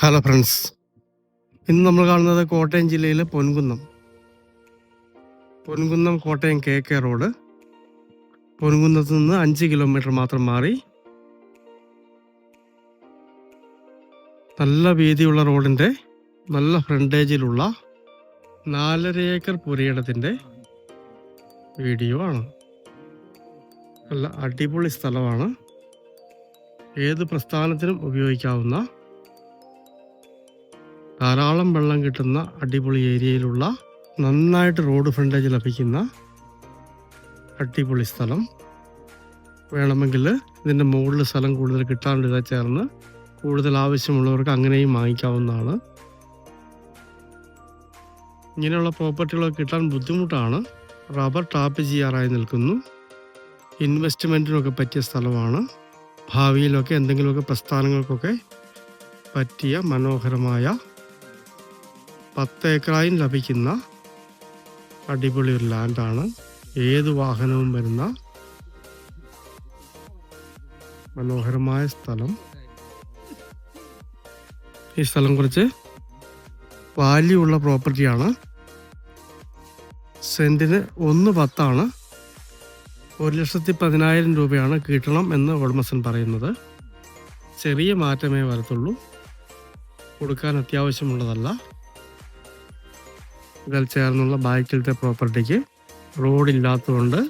Hello friends ഇന്ന് നമ്മൾ കാണുന്നത് കോട്ടയം ജില്ലയിലെ Ponkunnam. Ponkunnam Kottayam K K road. പൊൻകുന്നത്ത് നിന്ന് അഞ്ച് കിലോമീറ്റർ മാത്രം മാറി. നല്ല വീതിയുള്ള റോഡിന്റെ നല്ല ഫ്രണ്ടേജിലുള്ള നാലര ഏക്കർ പുരയിടത്തിന്റെ വീഡിയോ ആണ്. നല്ല അടിപൊളി സ്ഥലമാണ്. ഏത് പ്രസ്ഥാനത്തിനും ഉപയോഗിക്കാവുന്ന ധാരാളം വെള്ളം കിട്ടുന്ന അടിപൊളി ഏരിയയിലുള്ള നന്നായിട്ട് റോഡ് ഫ്രണ്ടേജ് ലഭിക്കുന്ന അടിപൊളി സ്ഥലം. വേണമെങ്കിൽ ഇതിന്റെ മുകളിൽ സ്ഥലം കൂടുതൽ കിട്ടാണ്ട് ഇതാ ചേർന്ന് കൂടുതൽ ആവശ്യമുള്ളവർക്ക് അങ്ങനെയും വാങ്ങിക്കാവുന്നതാണ്. ഇങ്ങനെയുള്ള പ്രോപ്പർട്ടികളൊക്കെ കിട്ടാൻ ബുദ്ധിമുട്ടാണ്. റബ്ബർ ടാപ്പ് ചെയ്യാറായി നിൽക്കുന്നു. ഇൻവെസ്റ്റ്മെന്റിനൊക്കെ പറ്റിയ സ്ഥലമാണ്. ഭാവിയിലൊക്കെ എന്തെങ്കിലുമൊക്കെ പ്രസ്ഥാനങ്ങൾക്കൊക്കെ പറ്റിയ മനോഹരമായ പത്ത് ഏക്കറായും ലഭിക്കുന്ന അടിപൊളി ഒരു ലാൻഡാണ്. ഏത് വാഹനവും വരുന്ന മനോഹരമായ സ്ഥലം. ഈ സ്ഥലം കുറച്ച് വാല്യൂ ഉള്ള പ്രോപ്പർട്ടിയാണ് സെന്റിന് ഒന്ന് പത്താണ്. ഒരു ലക്ഷത്തി പതിനായിരം രൂപയാണ് കിട്ടണം എന്ന് ഉടമസ്ഥൻ പറയുന്നത്. ചെറിയ മാറ്റമേ വരത്തുള്ളൂ. കൊടുക്കാൻ അത്യാവശ്യമുള്ളതല്ല. ഇതിൽ ചേർന്നുള്ള ബാക്കിലത്തെ പ്രോപ്പർട്ടിക്ക് റോഡില്ലാത്തതുകൊണ്ട്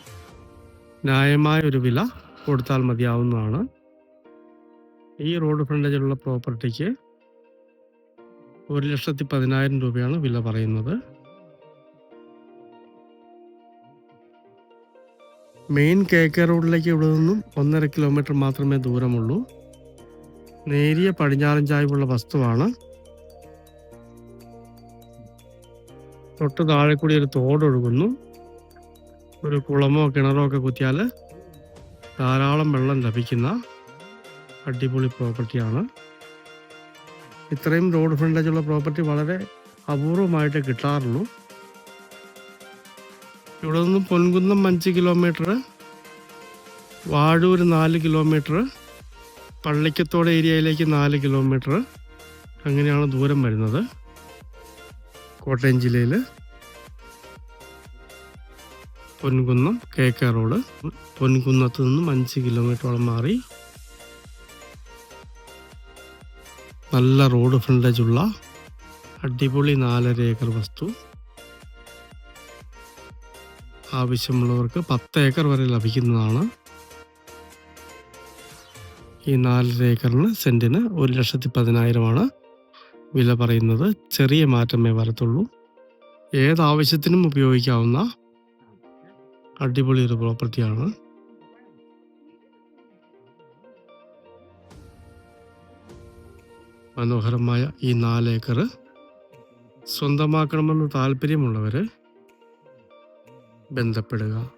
ന്യായമായ ഒരു വില കൊടുത്താൽ മതിയാവുന്നതാണ്. ഈ റോഡ് ഫ്രണ്ടേജിലുള്ള പ്രോപ്പർട്ടിക്ക് ഒരു ലക്ഷത്തി പതിനായിരം രൂപയാണ് വില പറയുന്നത്. മെയിൻ കെ കെ റോഡിലേക്ക് ഇവിടെ നിന്നും ഒന്നര കിലോമീറ്റർ മാത്രമേ ദൂരമുള്ളൂ. നേരിയ പടിഞ്ഞാറൻ ചായ്വുള്ള വസ്തുവാണ്. തൊട്ട് താഴെ കൂടി ഒരു തോടൊഴുകുന്നു ഒരു കുളമോ കിണറോ ഒക്കെ കുത്തിയാൽ ധാരാളം വെള്ളം ലഭിക്കുന്ന അടിപൊളി പ്രോപ്പർട്ടിയാണ്. ഇത്രയും റോഡ് ഫ്രണ്ടേജ് ഉള്ള പ്രോപ്പർട്ടി വളരെ അപൂർവമായിട്ട് കിട്ടാറുള്ളൂ. ഇവിടെ നിന്നും പൊൻകുന്നം അഞ്ച് കിലോമീറ്റർ വാഴൂർ നാല് കിലോമീറ്റർ പള്ളിക്കത്തോട് ഏരിയയിലേക്ക് നാല് കിലോമീറ്റർ അങ്ങനെയാണ് ദൂരം വരുന്നത്. കോട്ടയം ജില്ലയിൽ പൊൻകുന്നം കെ കെ റോഡ്. പൊൻകുന്നത്ത് നിന്നും അഞ്ച് കിലോമീറ്ററോളം മാറി നല്ല റോഡ് ഫ്രണ്ടേജ് ഉള്ള അടിപൊളി നാലര ഏക്കർ വസ്തു. ആവശ്യമുള്ളവർക്ക് പത്ത് ഏക്കർ വരെ ലഭിക്കുന്നതാണ്. ഈ നാലര ഏക്കറിന് സെന്റിന് ഒരു ലക്ഷത്തി പതിനായിരമാണ്. വില പറയുന്നത് ചെറിയ മാറ്റമേ വരത്തുള്ളൂ. ഏതാവശ്യത്തിനും ഉപയോഗിക്കാവുന്ന അടിപൊളി ഒരു പ്രോപ്പർട്ടിയാണ് മനോഹരമായ ഈ നാല് ഏക്കർ സ്വന്തമാക്കണമെന്ന് താല്പര്യമുള്ളവർ ബന്ധപ്പെടുക.